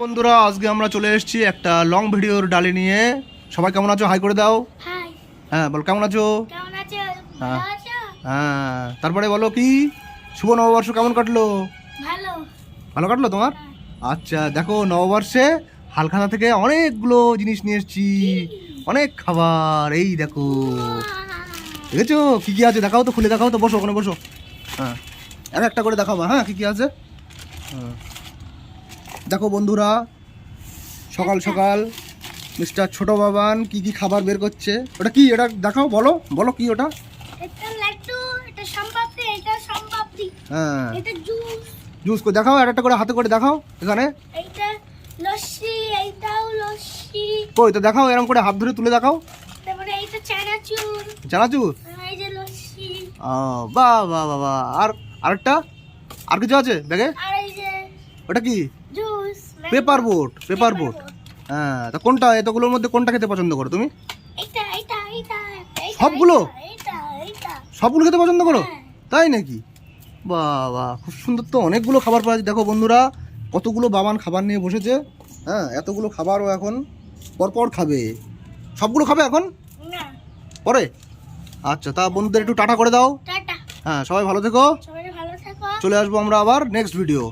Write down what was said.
বন্ধুরা আজকে আমরা চলে এসেছি একটা লং ভিডিওর ডালি নিয়ে। সবাই কেমন আছো? হাই করে দাও। হ্যাঁ বল কেমন আছো? হ্যাঁ। হ্যাঁ তারপরে বলো কি? শুভ নববর্ষ কেমন কাটলো? ভালো। কাটলো তোমার? আচ্ছা দেখো নববর্ষে হালখানা থেকে অনেকগুলো জিনিস নিয়ে এসেছি। অনেক খাবার এই দেখো। দেখেছ? কি কি আছে? দেখাও তো খুলে দেখাও তো বসো ওখানে বসো। হ্যাঁ এক একটা করে দেখাবো। হ্যাঁ কি কি আছে? হ্যাঁ। দেখো বন্ধুরা সকাল সকাল মিস্টার ছোট বাবান কি কি খাবার বের করছে? ওটা কি? এটা দেখাও বলো বলো কি ওটা? হ্যাঁ। জুস। করে দেখাও একটা করে হাতে করে দেখাও এখানে। কই? তো দেখাও এরকম করে হাত ধরে তুলে দেখাও। চানাচুর। চানাচুর? এই যে ও বাহ বাহ বাহ আর আরেকটা? আর কিছু আছে ব্যাগে? যে ওটা কি? পেপার বোট পেপার বোট হ্যাঁ তা কোনটা এতগুলোর মধ্যে কোনটা খেতে পছন্দ করো তুমি? সবগুলো? সবগুলো খেতে পছন্দ করো? হ্যাঁ। তাই নাকি? বাহ বাহ খুব সুন্দর তো অনেকগুলো খাবার পাওয়া যায়। দেখো বন্ধুরা কতগুলো বাবান খাবার নিয়ে বসেছে। হ্যাঁ এতগুলো খাবারও এখন পরপর খাবে। সবগুলো খাবে এখন? পরে? আচ্ছা তা বন্ধুদের একটু টাটা করে দাও। হ্যাঁ সবাই ভালো থেকো। সবাই ভালো থাকো। চলে আসব আমরা আবার নেক্সট ভিডিও